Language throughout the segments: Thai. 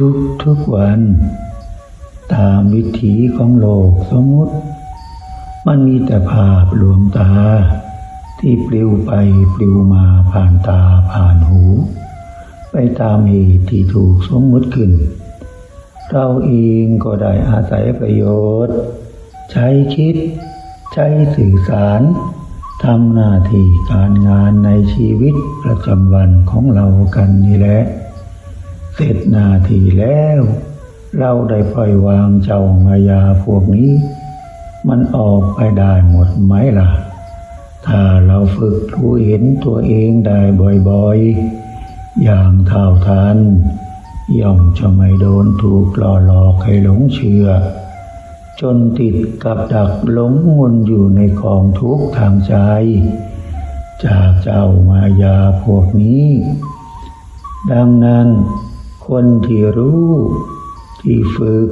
ทุกทุกวัน ตามวิถีของโลกสมมติ มันมีแต่ภาพลวงตา ที่ปลิวไปปลิวมาผ่านตาผ่านหู ไปตามเหตุที่ถูกสมมติขึ้น เราเองก็ได้อาศัยประโยชน์ ใช้คิด ใช้สื่อสารทำหน้าที่การงานในชีวิตประจำวันของเรากันนี่แหละ สร็จนาทีแล้ว เราได้ปล่อยวางเจ้ามายาพวกนี้ มันออกไปได้หมดไหมล่ะ ถ้าเราฝึกรู้เห็นตัวเองได้บ่อยๆ อย่างเท่าทันย่อมจะไม่โดนถูกหล่อหลอกให้หลงเชื่อ จนติดกับดักหลงวนอยู่ในกองทุกข์ทางใจ จากเจ้ามายาพวกนี้ ดังนั้น คนที่รู้ ที่ฝึก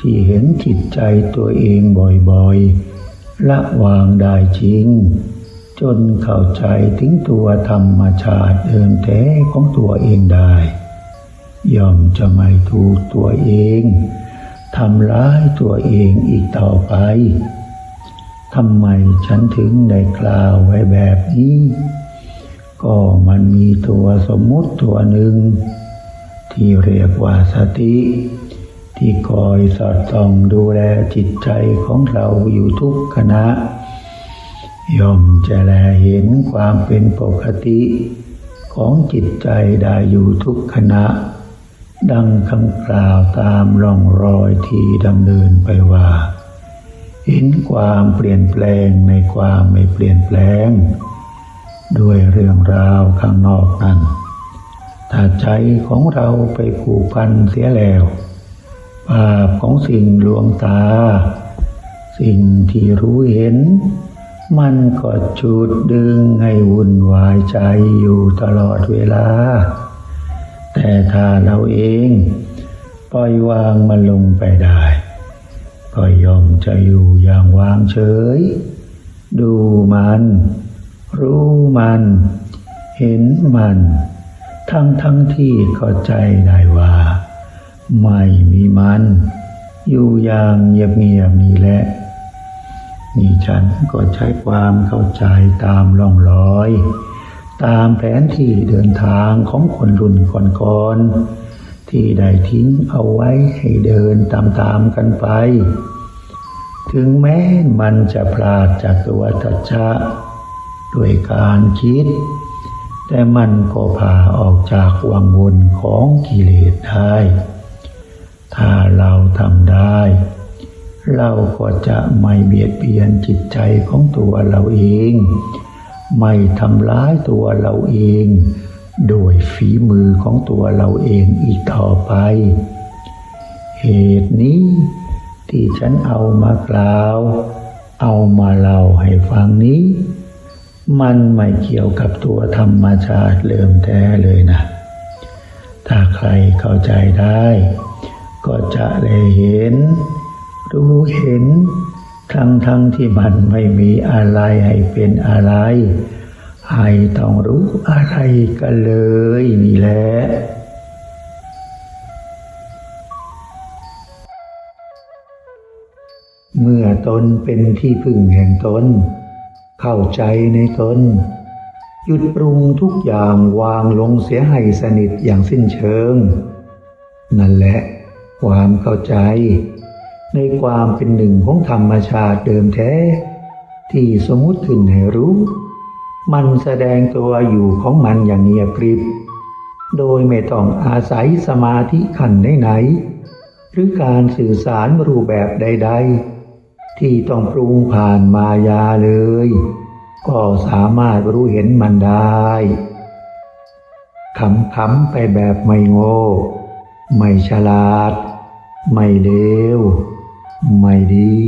ที่เห็นจิตใจตัวเองบ่อยๆ ละวางได้จริง จนเข้าใจถึงตัวธรรมชาติเดิมแท้ของตัวเองได้ ย่อมจะไม่ถูกตัวเองทำร้ายตัวเองอีกต่อไปทำไมฉันถึงได้กล่าวไว้แบบนี้ ก็มันมีตัวสมมุติตัวหนึ่ง ที่เรียกว่าสติ ที่คอยสอดส่องดูแลจิตใจของเราอยู่ทุกขณะ ย่อมจะแลเห็นความเป็นปกติของจิตใจได้อยู่ทุกขณะ ดังคำกล่าวตามร่องรอยที่ดำเนินไปว่า เห็นความเปลี่ยนแปลงในความไม่เปลี่ยนแปลง ด้วยเรื่องราวข้างนอกนั้น ถ้าใจของเราไปผูกพันเสียแล้วภาพของสิ่งลวงตา สิ่งที่รู้เห็น มันก็จุดดึงให้วุ่นวายใจอยู่ตลอดเวลา แต่ถ้าเราเองปล่อยวางมันลงไปได้ก็ยอมจะอยู่อย่างวางเฉย ดูมัน รู้มัน เห็นมัน ทั้งทั้งที่เข้าใจได้ว่า ไม่มีมัน อยู่อย่างเงียบๆนี่แหละนี่ฉันก็ใช้ความเข้าใจตามร่องรอย ตามแผนที่เดินทางของคนรุ่นก่อนๆที่ได้ทิ้งเอาไว้ให้เดินตามๆกันไป ถึงแม้มันจะพลาดจากตัวทัจจะด้วยการคิด แต่มันก็พาออกจากวังวนของกิเลสได้ ถ้าเราทำได้ เราก็จะไม่เบียดเบียนจิตใจของตัวเราเอง ไม่ทำร้ายตัวเราเอง โดยฝีมือของตัวเราเองอีกต่อไป เหตุนี้ที่ฉันเอามากล่าว เอามาเล่าให้ฟังนี้ มันไม่เกี่ยวกับตัวธรรมชาติเริ่มแท้เลยนะ ถ้าใครเข้าใจได้ ก็จะได้เห็น รู้เห็น ทั้งทั้งที่มันไม่มีอะไรให้เป็นอะไร ให้ต้องรู้อะไรกันเลยนี่แหละเมื่อตนเป็นที่พึ่งแห่งตน เข้าใจในตน หยุดปรุงทุกอย่างวางลงเสียให้สนิทอย่างสิ้นเชิง นั่นแหละ ความเข้าใจ ในความเป็นหนึ่งของธรรมชาติเดิมแท้ ที่สมมุติขึ้นให้รู้ มันแสดงตัวอยู่ของมันอย่างเงียบกริบ โดยไม่ต้องอาศัยสมาธิขันไหนๆหรือการสื่อสารรูปแบบใด ๆ ที่ต้องปรุงผ่านมายาเลย ก็สามารถรู้เห็นมันได้ขำๆไปแบบไม่โง่ ไม่ฉลาด ไม่เลว ไม่ดี